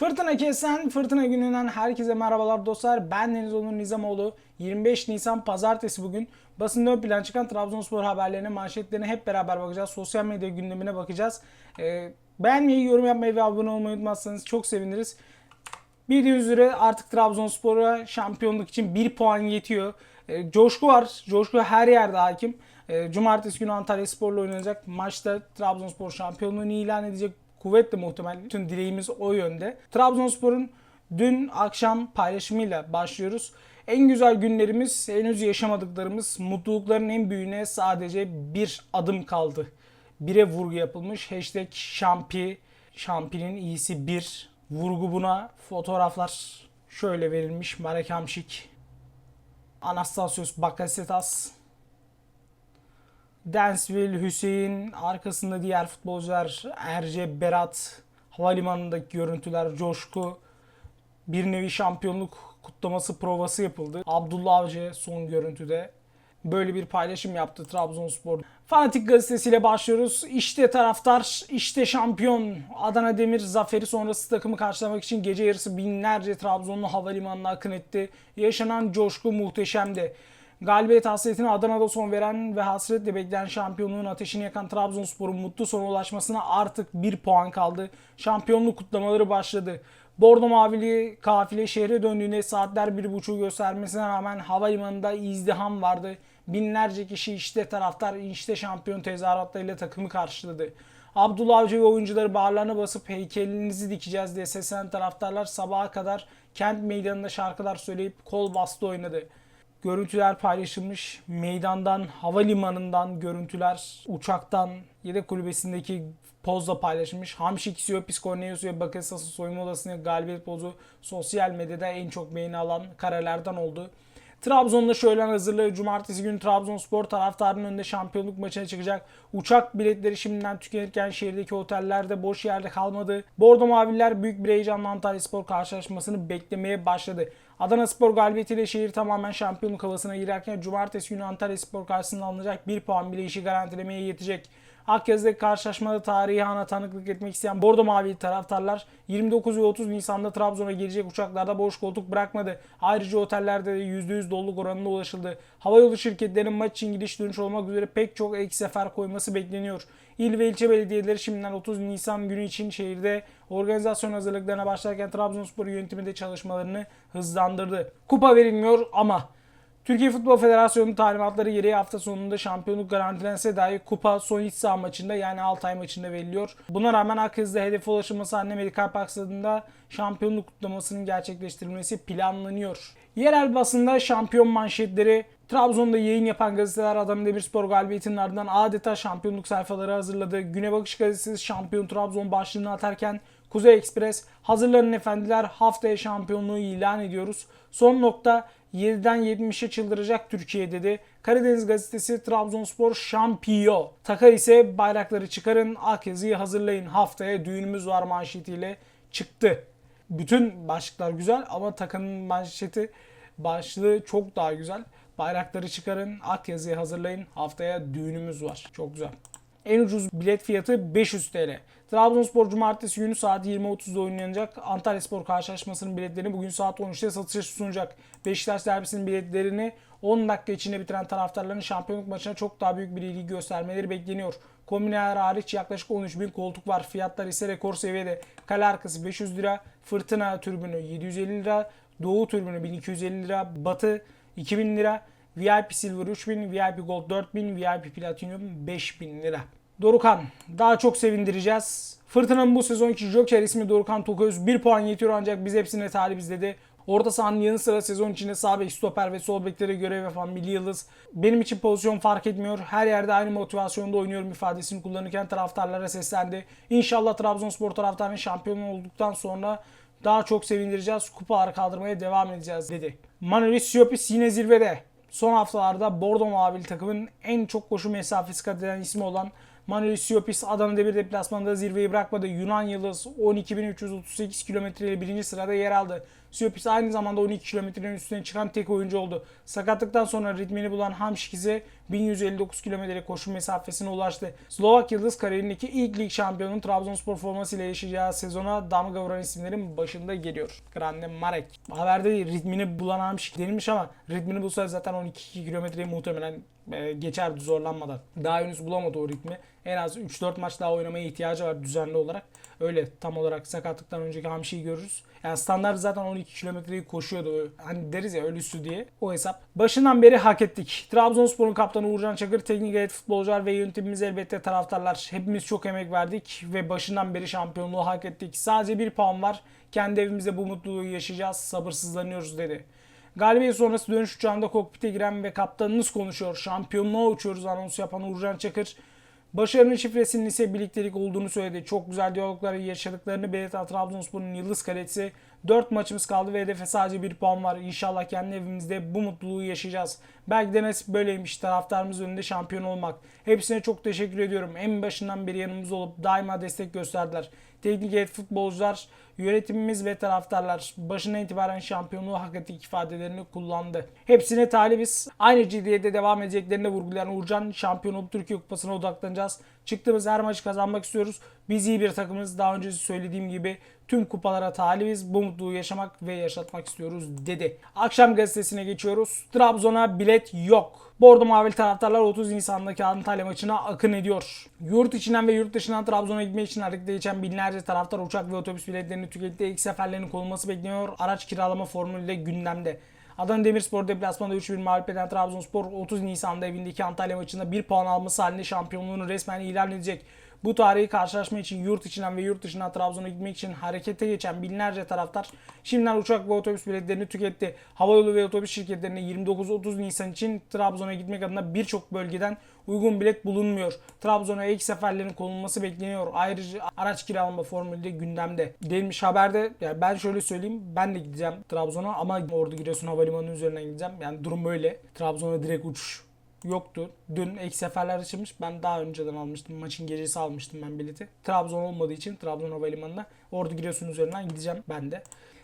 Fırtına Kesen, Fırtına Günü'nden herkese merhabalar dostlar. Ben Deniz Onur Nizamoğlu. 25 Nisan Pazartesi bugün. Basında ön plan çıkan Trabzonspor haberlerine, manşetlerine hep beraber bakacağız. Sosyal medya gündemine bakacağız. Ee, beğenmeyi, yorum yapmayı ve abone olmayı unutmazsanız çok seviniriz. Bildiğiniz üzere artık Trabzonspor'a şampiyonluk için 1 puan yetiyor. E, coşku var. Coşku her yerde hakim. E, Cumartesi günü Antalya Spor'la oynanacak maçta Trabzonspor şampiyonluğunu ilan edecek. Kuvvetle muhtemel. Bütün dileğimiz o yönde. Trabzonspor'un dün akşam paylaşımıyla başlıyoruz. En güzel günlerimiz, henüz yaşamadıklarımız, mutlulukların en büyüğüne sadece bir adım kaldı. Bire vurgu yapılmış. Hashtag şampi, şampinin iyisi bir. Vurgu buna fotoğraflar şöyle verilmiş. Marek Hamşik, Anastasios Bakasetas, Dansville Hüseyin, arkasında diğer futbolcular Erce Berat, havalimanındaki görüntüler, coşku, bir nevi şampiyonluk kutlaması provası yapıldı. Abdullah Avcı son görüntüde böyle bir paylaşım yaptı Trabzonspor. Fanatik gazetesiyle başlıyoruz. İşte taraftar, işte şampiyon. Adana Demir zaferi sonrası takımı karşılamak için gece yarısı binlerce Trabzonlu havalimanına akın etti. Yaşanan coşku muhteşemdi. Galibiyet hasretine Adana'da son veren ve hasretle bekleyen şampiyonluğun ateşini yakan Trabzonspor'un mutlu sona ulaşmasına artık bir puan kaldı. Şampiyonluk kutlamaları başladı. Bordo Mavili kafile şehre döndüğünde saatler bir buçuğu göstermesine rağmen havalimanında izdiham vardı. Binlerce kişi işte taraftar işte şampiyon tezahüratlarıyla takımı karşıladı. Abdullah Avcı ve oyuncuları bağırlarına basıp heykelinizi dikeceğiz diye seslenen taraftarlar sabaha kadar kent meydanında şarkılar söyleyip kol bastı oynadı. Görüntüler paylaşılmış. Meydandan, havalimanından görüntüler, uçaktan, yedek kulübesindeki pozla paylaşılmış. Hamşik, Siopis, Cornelius ve Bakasetas'ın soyunma odasındaki galibiyet pozu sosyal medyada en çok beğeni alan karelerden oldu. Trabzon'da şöyle hazırlığı Cumartesi günü Trabzonspor taraftarının önünde şampiyonluk maçına çıkacak. Uçak biletleri şimdiden tükenirken şehirdeki otellerde boş yerde kalmadı. Bordo Maviller büyük bir heyecanla Antalya Spor karşılaşmasını beklemeye başladı. Adana Spor galibiyetiyle şehir tamamen şampiyonluk havasına girerken Cumartesi günü Antalya Spor karşısında alınacak bir puan bile işi garantilemeye yetecek. Akyazı'daki karşılaşmada tarihi ana tanıklık etmek isteyen Bordo Mavili taraftarlar 29 ve 30 Nisan'da Trabzon'a gelecek uçaklarda boş koltuk bırakmadı. Ayrıca otellerde de %100 doluluk oranına ulaşıldı. Havayolu şirketlerinin maç için gidiş dönüş olmak üzere pek çok ek sefer koyması bekleniyor. İl ve ilçe belediyeleri şimdiden 30 Nisan günü için şehirde organizasyon hazırlıklarına başlarken Trabzonspor yönetimi de çalışmalarını hızlandırdı. Kupa verilmiyor ama Türkiye Futbol Federasyonu talimatları gereği hafta sonunda şampiyonluk garantilense dahi kupa son iç saha maçında yani Altay maçında veriliyor. Buna rağmen Akız'da hedefe ulaşılması Anne Medikal Park şampiyonluk kutlamasının gerçekleştirilmesi planlanıyor. Yerel basında şampiyon manşetleri Trabzon'da yayın yapan gazeteler Adana Demirspor galibiyetinin ardından adeta şampiyonluk sayfaları hazırladı. Güne Bakış gazetesi şampiyon Trabzon başlığını atarken Kuzey Ekspres hazırlanın efendiler haftaya şampiyonluğu ilan ediyoruz. Son nokta 7'den 70'e çıldıracak Türkiye dedi. Karadeniz gazetesi Trabzonspor şampiyo. Taka ise bayrakları çıkarın Akyazı'yı hazırlayın haftaya düğünümüz var manşetiyle çıktı. Bütün başlıklar güzel ama Taka'nın manşeti başlığı çok daha güzel. Bayrakları çıkarın Akyazı'yı hazırlayın haftaya düğünümüz var. Çok güzel. En ucuz bilet fiyatı 500 TL. Trabzonspor Cumartesi günü saat 20.30'da oynanacak. Antalya Spor karşılaşmasının biletlerini bugün saat 13'te satışa sunacak. Beşiktaş derbisinin biletlerini 10 dakika içinde bitiren taraftarların şampiyonluk maçına çok daha büyük bir ilgi göstermeleri bekleniyor. Kombineler hariç yaklaşık 13 bin koltuk var. Fiyatlar ise rekor seviyede. Kale arkası 500 lira, Fırtına türbünü 750 lira, Doğu türbünü 1250 lira, Batı 2000 lira, VIP Silver 3000, VIP Gold 4000, VIP Platinum 5000 lira. Dorukan daha çok sevindireceğiz. Fırtına'nın bu sezonki Joker ismi Dorukan Toköz 1 puan yetiyor ancak biz hepsine talibiz dedi. Orta sahanın yanı sıra sezon içinde sağ bek, stoper ve sol beklere görev yapan Milli Yıldız. Benim için pozisyon fark etmiyor. Her yerde aynı motivasyonda oynuyorum ifadesini kullanırken taraftarlara seslendi. İnşallah Trabzonspor taraftarının şampiyon olduktan sonra daha çok sevindireceğiz. Kupalar kaldırmaya devam edeceğiz dedi. Manuel Siopis yine zirvede. Son haftalarda Bordo Mavili takımın en çok koşu mesafesi kat eden ismi olan Manuel Siopis Adana Demir deplasmanında zirveyi bırakmadı. Yunan Yıldız 12.338 kilometre ile birinci sırada yer aldı. Siopis aynı zamanda 12 kilometrenin üstüne çıkan tek oyuncu oldu. Sakatlıktan sonra ritmini bulan Hamşik ise 1159 kilometre koşu mesafesine ulaştı. Slovak Yıldız kariyerindeki ilk lig şampiyonun Trabzonspor formasıyla yaşayacağı sezona damga vuran isimlerin başında geliyor. Grande Marek. Haberde ritmini bulan Hamşik denilmiş ama ritmini bulsa zaten 12 kilometreyi muhtemelen e, geçerdi zorlanmadan. Daha henüz bulamadı o ritmi. En az 3-4 maç daha oynamaya ihtiyacı var düzenli olarak. Öyle tam olarak sakatlıktan önceki Hamşi'yi görürüz. Yani standart zaten 12 kilometreyi koşuyordu. Hani deriz ya ölüsü diye. O hesap. Başından beri hak ettik. Trabzonspor'un kaptanı Uğurcan Çakır, teknik heyet futbolcular ve yönetimimiz elbette taraftarlar. Hepimiz çok emek verdik ve başından beri şampiyonluğu hak ettik. Sadece bir puan var. Kendi evimizde bu mutluluğu yaşayacağız. Sabırsızlanıyoruz dedi. Galibiyet sonrası dönüş uçağında kokpite giren ve kaptanınız konuşuyor. Şampiyonluğa uçuyoruz anonsu yapan Uğurcan Çakır. Başarının şifresinin ise birliktelik olduğunu söyledi. Çok güzel diyalogları yaşadıklarını belirten Trabzonspor'un yıldız kalesi 4 maçımız kaldı ve hedefe sadece 1 puan var. İnşallah kendi evimizde bu mutluluğu yaşayacağız. Belki de nasip böyleymiş taraftarımız önünde şampiyon olmak. Hepsine çok teşekkür ediyorum. En başından beri yanımızda olup daima destek gösterdiler. Teknik heyet futbolcular, yönetimimiz ve taraftarlar başından itibaren şampiyonluğu hak ettik ifadelerini kullandı. Hepsine talibiz. Aynı ciddiyette devam edeceklerini vurgulayan Uğurcan şampiyon olup Türkiye Kupası'na odaklanacağız. Çıktığımız her maçı kazanmak istiyoruz. Biz iyi bir takımız. Daha önce söylediğim gibi tüm kupalara talibiz. Bu mutluluğu yaşamak ve yaşatmak istiyoruz dedi. Akşam gazetesine geçiyoruz. Trabzon'a bilet yok. Bordo Mavili taraftarlar 30 Nisan'daki Antalya maçına akın ediyor. Yurt içinden ve yurt dışından Trabzon'a gitmek için harekete geçen binlerce taraftar uçak ve otobüs biletlerini tüketti. İlk seferlerin konulması bekleniyor. Araç kiralama formülü de gündemde. Adana Demirspor deplasmanda 3-1 mağlup eden Trabzonspor 30 Nisan'da evindeki Antalya maçında 1 puan alması halinde şampiyonluğunu resmen ilan edecek. Bu tarihi karşılaşma için yurt içinden ve yurt dışından Trabzon'a gitmek için harekete geçen binlerce taraftar şimdiden uçak ve otobüs biletlerini tüketti. Havayolu ve otobüs şirketlerine 29-30 Nisan için Trabzon'a gitmek adına birçok bölgeden uygun bilet bulunmuyor. Trabzon'a ilk seferlerin konulması bekleniyor. Ayrıca araç kiralama formülü de gündemde. Denilmiş haberde yani ben şöyle söyleyeyim ben de gideceğim Trabzon'a ama Ordu Giresun Havalimanı üzerinden gideceğim. Yani durum böyle. Trabzon'a direkt uçuş yoktu. Dün ek seferler açılmış. Ben daha önceden almıştım. Maçın gecesi almıştım ben bileti. Trabzon olmadığı için Trabzon Havalimanı'na Ordu Giresun üzerinden gideceğim ben de.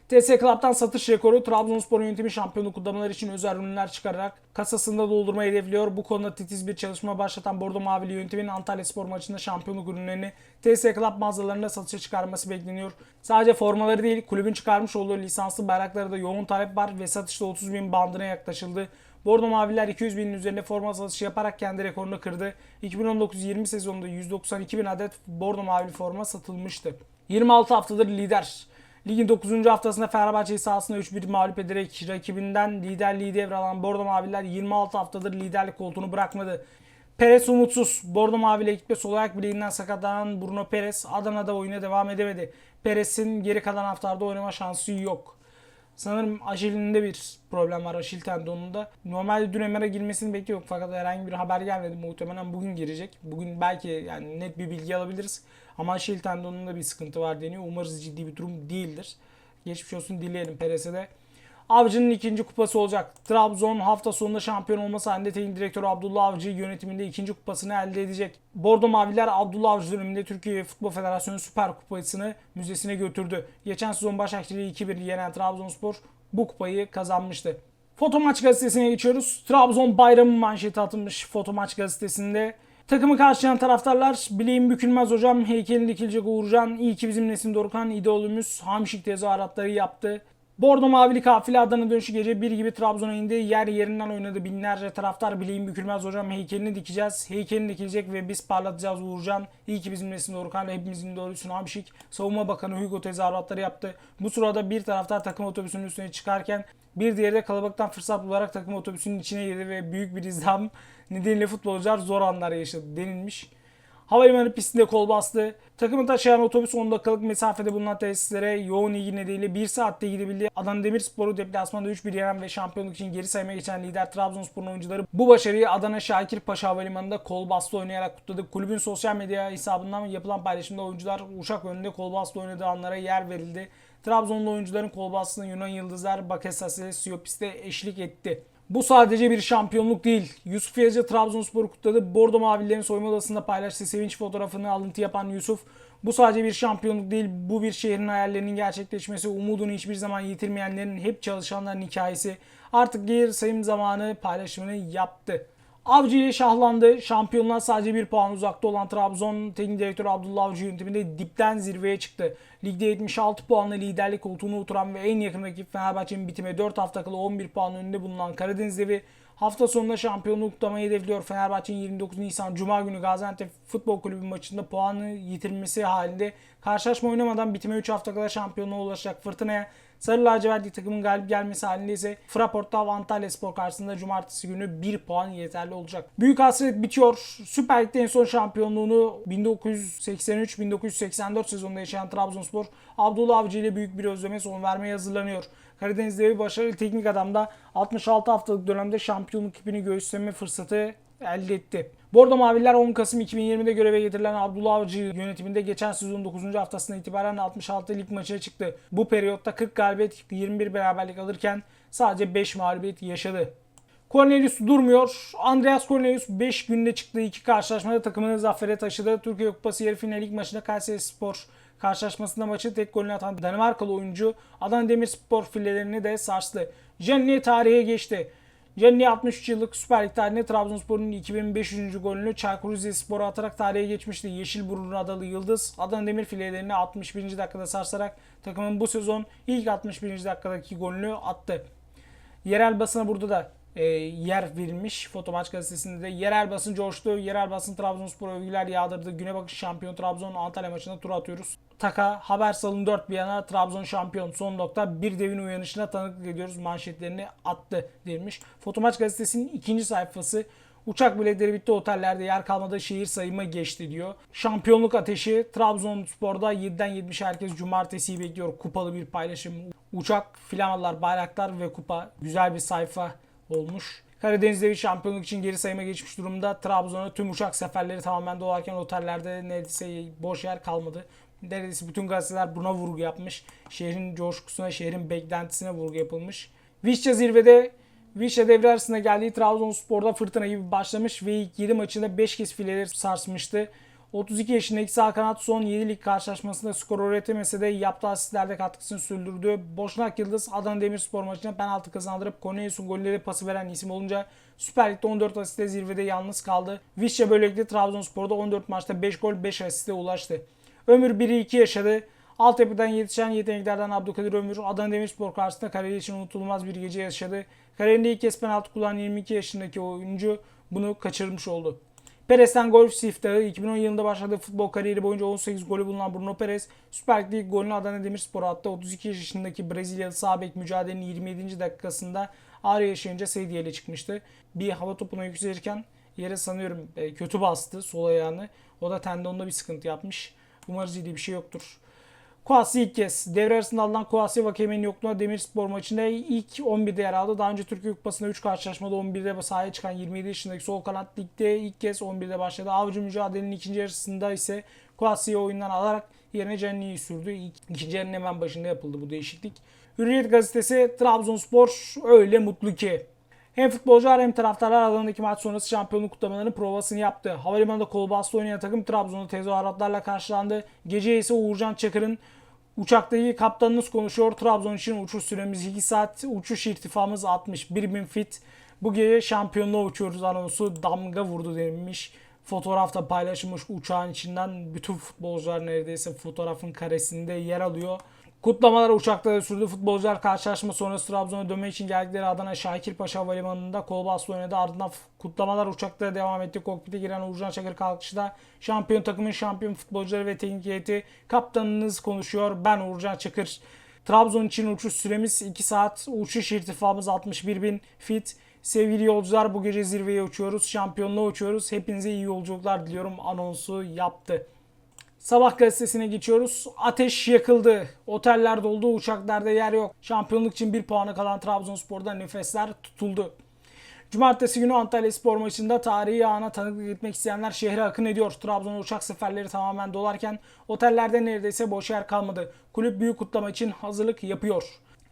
TS Club'dan satış rekoru Trabzonspor yönetimi şampiyonluk kutlamaları için özel ürünler çıkararak kasasında doldurmayı hedefliyor. Bu konuda titiz bir çalışma başlatan Bordo Mavili yönetimin Antalya Spor maçında şampiyonluk ürünlerini TS Club mağazalarında satışa çıkarması bekleniyor. Sadece formaları değil kulübün çıkarmış olduğu lisanslı bayrakları da yoğun talep var ve satışta 30 bin bandına yaklaşıldı. Bordo Maviler 200 binin üzerinde forma satışı yaparak kendi rekorunu kırdı. 2019-20 sezonunda 192 bin adet Bordo Mavili forma satılmıştı. 26 haftadır lider. Ligin 9. haftasında Fenerbahçe'yi sahasında 3-1 mağlup ederek rakibinden liderliği devralan Bordo Mavililer 26 haftadır liderlik koltuğunu bırakmadı. Perez umutsuz. Bordo Mavi ile gitme sol ayak bileğinden sakatlanan Bruno Perez Adana'da oyuna devam edemedi. Perez'in geri kalan haftalarda oynama şansı yok. Sanırım Aşil'inde bir problem var Aşil tendonunda. Normalde dün MR'a girmesini bekliyor fakat herhangi bir haber gelmedi. Muhtemelen bugün girecek. Bugün belki yani net bir bilgi alabiliriz. Ama Aşil tendonunda bir sıkıntı var deniyor. Umarız ciddi bir durum değildir. Geçmiş olsun dileyelim Perez'e de. Avcı'nın ikinci kupası olacak. Trabzon hafta sonunda şampiyon olması halinde teknik direktörü Abdullah Avcı yönetiminde ikinci kupasını elde edecek. Bordo Maviler Abdullah Avcı döneminde Türkiye Futbol Federasyonu Süper Kupası'nı müzesine götürdü. Geçen sezon Başakşehir'i 2-1 yenen Trabzonspor bu kupayı kazanmıştı. Foto Maç gazetesine geçiyoruz. Trabzon bayramı manşeti atılmış Foto Maç gazetesinde. Takımı karşılayan taraftarlar bileğim bükülmez hocam heykelin dikilecek Uğurcan iyi ki bizim Nesin Dorukhan idolümüz Hamşik tezahüratları yaptı. Bordo Mavili kafile Adana dönüşü gece bir gibi Trabzon'a indi. Yer yerinden oynadı. Binlerce taraftar bileğim bükülmez hocam heykelini dikeceğiz. Heykelini dikilecek ve biz parlatacağız Uğurcan. İyi ki bizim Nesin Dorukhan hepimizin doğrusu Hamşik. Savunma Bakanı Hugo tezahüratları yaptı. Bu sırada bir taraftar takım otobüsünün üstüne çıkarken bir diğeri de kalabalıktan fırsat bularak takım otobüsünün içine girdi ve büyük bir izdiham nedeniyle futbolcular zor anlar yaşadı denilmiş. Havalimanı pistinde kol bastı. Takımı taşıyan otobüs 10 dakikalık mesafede bulunan tesislere yoğun ilgi nedeniyle 1 saatte gidebildi. Adana Demirspor'u deplasmanda 3-1 yenen ve şampiyonluk için geri saymaya geçen lider Trabzonspor'un oyuncuları bu başarıyı Adana Şakir Paşa Havalimanı'nda kol bastı oynayarak kutladı. Kulübün sosyal medya hesabından yapılan paylaşımda oyuncular uçak önünde kol bastı oynadığı anlara yer verildi. Trabzonlu oyuncuların kol bastığına Yunan Yıldızlar Bakasetas'e Siopis'te eşlik etti. Bu sadece bir şampiyonluk değil. Yusuf Yazıcı Trabzonspor'u kutladı. Bordo Mavililerin soyunma odasında paylaştığı sevinç fotoğrafını alıntı yapan Yusuf, Bu sadece bir şampiyonluk değil, bu bir şehrin hayallerinin gerçekleşmesi, umudunu hiçbir zaman yitirmeyenlerin, hep çalışanların hikayesi. Artık geri sayım zamanı paylaşımını yaptı. Avcı ile şahlandı. Şampiyonlar sadece bir puan uzakta olan Trabzon Teknik Direktörü Abdullah Avcı yönetiminde dipten zirveye çıktı. Ligde 76 puanla liderlik koltuğuna oturan ve en yakın rakip Fenerbahçe'nin bitime 4 hafta kala 11 puan önünde bulunan Karadeniz Devi hafta sonunda şampiyonluk kutlamayı hedefliyor. Fenerbahçe'nin 29 Nisan Cuma günü Gaziantep Futbol Kulübü maçında puanı yitirmesi halinde karşılaşma oynamadan bitime 3 hafta kala şampiyonluğa ulaşacak Fırtına'ya Sarı lacivertli takımın galip gelmesi halinde ise Fraport'ta Antalya Spor karşısında cumartesi günü 1 puan yeterli olacak. Büyük hasret bitiyor. Süper Lig'de en son şampiyonluğunu 1983-1984 sezonunda yaşayan Trabzonspor Abdullah Avcı ile büyük bir özleme son vermeye hazırlanıyor. Karadeniz'de bir başarılı teknik adam da 66 haftalık dönemde şampiyonluk ipini göğüsleme fırsatı elde etti. Bordo Maviler 10 Kasım 2020'de göreve getirilen Abdullah Avcı yönetiminde geçen sezonun 9. haftasından itibaren 66 lig maçına çıktı. Bu periyotta 40 galibiyet 21 beraberlik alırken sadece 5 mağlubiyet yaşadı. Cornelius durmuyor. Andreas Cornelius 5 günde çıktığı iki karşılaşmada takımını zafere taşıdı. Türkiye Kupası yarı final lig maçında Kayseri Spor karşılaşmasında maçı tek golünü atan Danimarkalı oyuncu Adana Demirspor filelerini de sarstı. Jenny tarihe geçti. Jenny 63 yıllık Süper Lig tarihinde Trabzonspor'un 2500. golünü Çaykur Rizespor'a atarak tarihe geçmişti. Yeşilburun adalı Yıldız Adana Demir filelerini 61. dakikada sarsarak takımın bu sezon ilk 61. dakikadaki golünü attı. Yerel basına burada da e, yer verilmiş. Fotomaç gazetesinde de yerel basın coştu. Yerel basın Trabzonspor övgüler yağdırdı. Güne bakış şampiyon Trabzon Antalya maçında tur atıyoruz. Taka haber salın 4 bir yana Trabzon şampiyon son nokta bir devin uyanışına tanıklık ediyoruz manşetlerini attı demiş. Fotomaç gazetesinin ikinci sayfası Uçak biletleri bitti otellerde yer kalmadı şehir sayımı geçti diyor. Şampiyonluk ateşi Trabzonspor'da 7'den 70 herkes cumartesiyi bekliyor. Kupalı bir paylaşım. Uçak, flamalar, bayraklar ve kupa güzel bir sayfa olmuş. Karadeniz'de bir şampiyonluk için geri sayıma geçmiş durumda. Trabzon'a tüm uçak seferleri tamamen dolarken otellerde neredeyse boş yer kalmadı. Neredeyse bütün gazeteler buna vurgu yapmış. Şehrin coşkusuna, şehrin beklentisine vurgu yapılmış. Vişça zirvede Vişça devre arasında geldiği Trabzonspor'da fırtına gibi başlamış ve ilk 7 maçında 5 kez fileleri sarsmıştı. 32 yaşındaki sağ kanat son 7 lig karşılaşmasında skor üretemese de yaptığı asistlerde katkısını sürdürdü. Boşnak Yıldız Adana Demirspor maçında penaltı kazandırıp Cornelius'un golleri pası veren isim olunca Süper Lig'de 14 asiste zirvede yalnız kaldı. Vişça böylelikle Trabzonspor'da 14 maçta 5 gol 5 asiste ulaştı. Ömür 1'i 2 yaşadı. Altyapıdan yetişen yeteneklerden Abdülkadir Ömür Adana Demirspor karşısında kariyeri için unutulmaz bir gece yaşadı. Kariyerinde ilk kez penaltı kullanan 22 yaşındaki oyuncu bunu kaçırmış oldu. Perez'den golf siftahı 2010 yılında başladığı futbol kariyeri boyunca 18 golü bulunan Bruno Perez Süper Lig'de ilk golünü Adana Demirspor'a attı. 32 yaşındaki Brezilyalı sağ bek mücadelenin 27. dakikasında ağrı yaşayınca sedye ile çıkmıştı. Bir hava topuna yükselirken yere sanıyorum e, kötü bastı sol ayağını. O da tendonda bir sıkıntı yapmış. Umarız ciddi bir şey yoktur. Kuasi ilk kez. Devre arasında alınan Kuasi Vakeme'nin yokluğuna Demirspor maçında ilk 11'de yer aldı. Daha önce Türkiye Kupası'nda 3 karşılaşmada 11'de sahaya çıkan 27 yaşındaki sol kanat ligde ilk kez 11'de başladı. Avcı mücadelenin ikinci yarısında ise Kuasi'yi oyundan alarak yerine Canini'yi sürdü. İkinci yarının hemen başında yapıldı bu değişiklik. Hürriyet gazetesi Trabzonspor öyle mutlu ki. Hem futbolcular hem taraftarlar alanındaki maç sonrası şampiyonluk kutlamalarının provasını yaptı. Havalimanında kol bastı oynayan takım Trabzon'da tezahüratlarla karşılandı. Gece ise Uğurcan Çakır'ın Uçaktaki kaptanınız konuşuyor. Trabzon için uçuş süremiz 2 saat. Uçuş irtifamız 61 bin fit. Bu gece şampiyonluğa uçuyoruz anonsu damga vurdu denilmiş. Fotoğrafta paylaşılmış uçağın içinden bütün futbolcular neredeyse fotoğrafın karesinde yer alıyor. Kutlamalar uçakta da sürdü. Futbolcular karşılaşma sonrası Trabzon'a dönmek için geldikleri Adana Şakirpaşa Havalimanı'nda kol bastı oynadı. Ardından kutlamalar uçakta devam etti. Kokpite giren Uğurcan Çakır kalkışta şampiyon takımın şampiyon futbolcuları ve teknik heyeti kaptanınız konuşuyor. Ben Uğurcan Çakır. Trabzon için uçuş süremiz 2 saat. Uçuş irtifamız 61 bin fit. Sevgili yolcular bu gece zirveye uçuyoruz. Şampiyonluğa uçuyoruz. Hepinize iyi yolculuklar diliyorum anonsu yaptı. Sabah gazetesine geçiyoruz. Ateş yakıldı. Oteller doldu. Uçaklarda yer yok. Şampiyonluk için bir puanı kalan Trabzonspor'da nefesler tutuldu. Cumartesi günü Antalya Spor maçında tarihi ana tanıklık etmek isteyenler şehre akın ediyor. Trabzon uçak seferleri tamamen dolarken otellerde neredeyse boş yer kalmadı. Kulüp büyük kutlama için hazırlık yapıyor.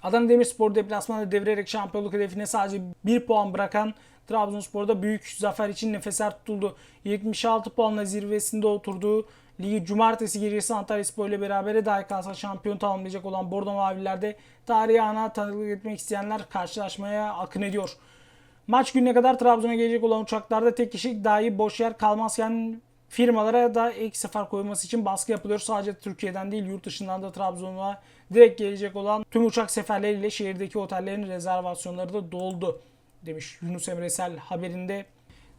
Adana Demirspor deplasmanda devirerek şampiyonluk hedefine sadece 1 puan bırakan Trabzonspor'da büyük zafer için nefesler tutuldu. 76 puanla zirvesinde oturduğu Ligi cumartesi gecesi Antalya Spor ile beraber dahi kalsa şampiyon tamamlayacak olan Bordo Mavililer'de tarihi ana tanıklık etmek isteyenler karşılaşmaya akın ediyor. Maç gününe kadar Trabzon'a gelecek olan uçaklarda tek kişilik dahi boş yer kalmazken firmalara da ek sefer koyulması için baskı yapılıyor. Sadece Türkiye'den değil yurt dışından da Trabzon'a direkt gelecek olan tüm uçak seferleriyle şehirdeki otellerin rezervasyonları da doldu demiş Yunus Emresel haberinde.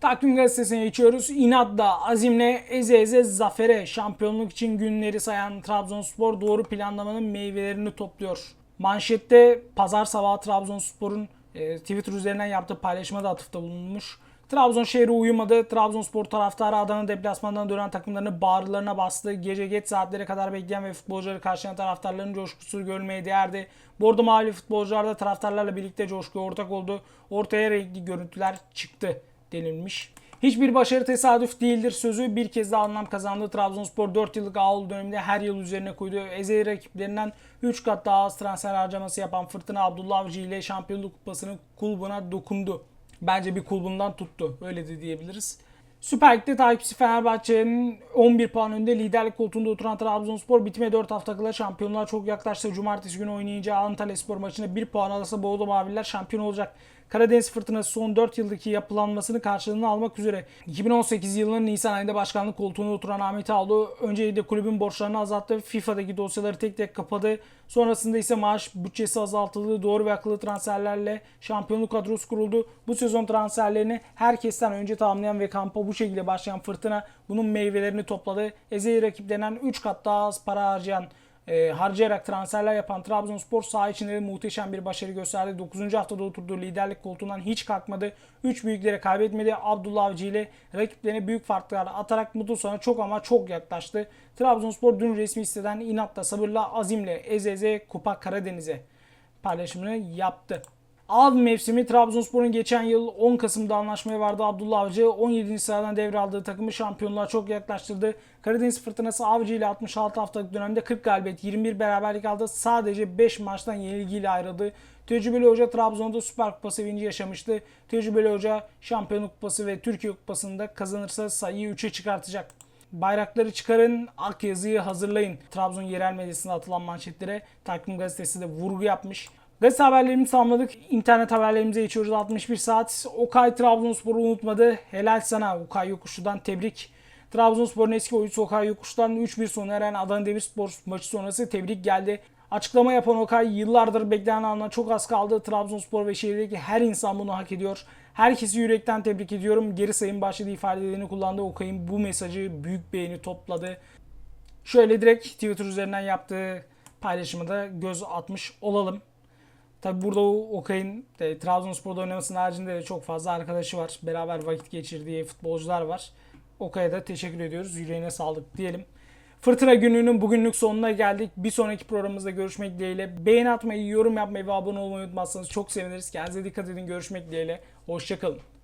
Takvim gazetesine geçiyoruz. İnatla, azimle, eze eze zafere şampiyonluk için günleri sayan Trabzonspor doğru planlamanın meyvelerini topluyor. Manşette pazar sabahı Trabzonspor'un e, Twitter üzerinden yaptığı paylaşıma da atıfta bulunmuş. Trabzon şehri uyumadı. Trabzonspor taraftarı Adana deplasmandan dönen takımlarını bağrılarına bastı. Gece geç saatlere kadar bekleyen ve futbolcuları karşılayan taraftarların coşkusu görmeye değerdi. Bordo Mavi futbolcular da taraftarlarla birlikte coşkuya ortak oldu. Ortaya renkli görüntüler çıktı denilmiş. Hiçbir başarı tesadüf değildir sözü bir kez daha anlam kazandı. Trabzonspor 4 yıllık Ağol döneminde her yıl üzerine koyduğu ezeli rakiplerinden 3 kat daha az transfer harcaması yapan Fırtına Abdullah Avcı ile şampiyonluk kupasını kulbuna dokundu. Bence bir kulbundan tuttu. Öyle de diyebiliriz. Süper Lig'de takipçisi Fenerbahçe'nin 11 puan önünde liderlik koltuğunda oturan Trabzonspor bitime 4 hafta kala şampiyonluğa çok yaklaştı. Cumartesi günü oynayacağı Antalya Spor maçında 1 puan alırsa Boğulu Maviler şampiyon olacak. Karadeniz Fırtınası son 4 yıldaki yapılanmasını karşılığını almak üzere 2018 yılının Nisan ayında başkanlık koltuğuna oturan Ahmet Ağlı öncelikle kulübün borçlarını azalttı. FIFA'daki dosyaları tek tek kapadı. Sonrasında ise maaş bütçesi azaltıldı. Doğru ve akıllı transferlerle şampiyonluk kadrosu kuruldu. Bu sezon transferlerini herkesten önce tamamlayan ve kampa bu şekilde başlayan Fırtına bunun meyvelerini topladı. Ezeli rakiplerinden 3 kat daha az para harcayan e, harcayarak transferler yapan Trabzonspor saha içinde de muhteşem bir başarı gösterdi. 9. haftada oturduğu liderlik koltuğundan hiç kalkmadı. 3 büyüklere kaybetmedi. Abdullah Avcı ile rakiplerine büyük farklar atarak mutlu sona çok ama çok yaklaştı. Trabzonspor dün resmi siteden inatla, sabırla, azimle, eze eze Kupa Karadeniz'e paylaşımını yaptı. Av mevsimi Trabzonspor'un geçen yıl 10 Kasım'da anlaşmaya vardı Abdullah Avcı. 17. sıradan devraldığı takımı şampiyonluğa çok yaklaştırdı. Karadeniz Fırtınası Avcı ile 66 haftalık dönemde 40 galibiyet, 21 beraberlik aldı. Sadece 5 maçtan yenilgiyle ayrıldı. Tecrübeli hoca Trabzon'da Süper Kupa sevinci yaşamıştı. Tecrübeli hoca Şampiyonluk Kupası ve Türkiye Kupası'nda da kazanırsa sayıyı 3'e çıkartacak. Bayrakları çıkarın, ak yazıyı hazırlayın. Trabzon yerel medyasında atılan manşetlere Takvim Gazetesi de vurgu yapmış. Gazete haberlerimizi tamamladık. İnternet haberlerimize geçiyoruz 61 saat. Okay Trabzonspor'u unutmadı. Helal sana Okay Yokuşlu'dan tebrik. Trabzonspor'un eski oyuncusu Okay Yokuşlu'dan 3-1 sona eren Adana Demirspor maçı sonrası tebrik geldi. Açıklama yapan Okay yıllardır beklenen andan çok az kaldı. Trabzonspor ve şehirdeki her insan bunu hak ediyor. Herkesi yürekten tebrik ediyorum. Geri sayım başladı ifadelerini kullandı. Okay'ın bu mesajı büyük beğeni topladı. Şöyle direkt Twitter üzerinden yaptığı paylaşımı da göz atmış olalım. Tabi burada Okay'ın e, Trabzonspor'da oynamasının haricinde de çok fazla arkadaşı var. Beraber vakit geçirdiği futbolcular var. Okay'a da teşekkür ediyoruz. Yüreğine sağlık diyelim. Fırtına gününün bugünlük sonuna geldik. Bir sonraki programımızda görüşmek dileğiyle. Beğeni atmayı, yorum yapmayı ve abone olmayı unutmazsanız çok seviniriz. Kendinize dikkat edin. Görüşmek dileğiyle. Hoşçakalın.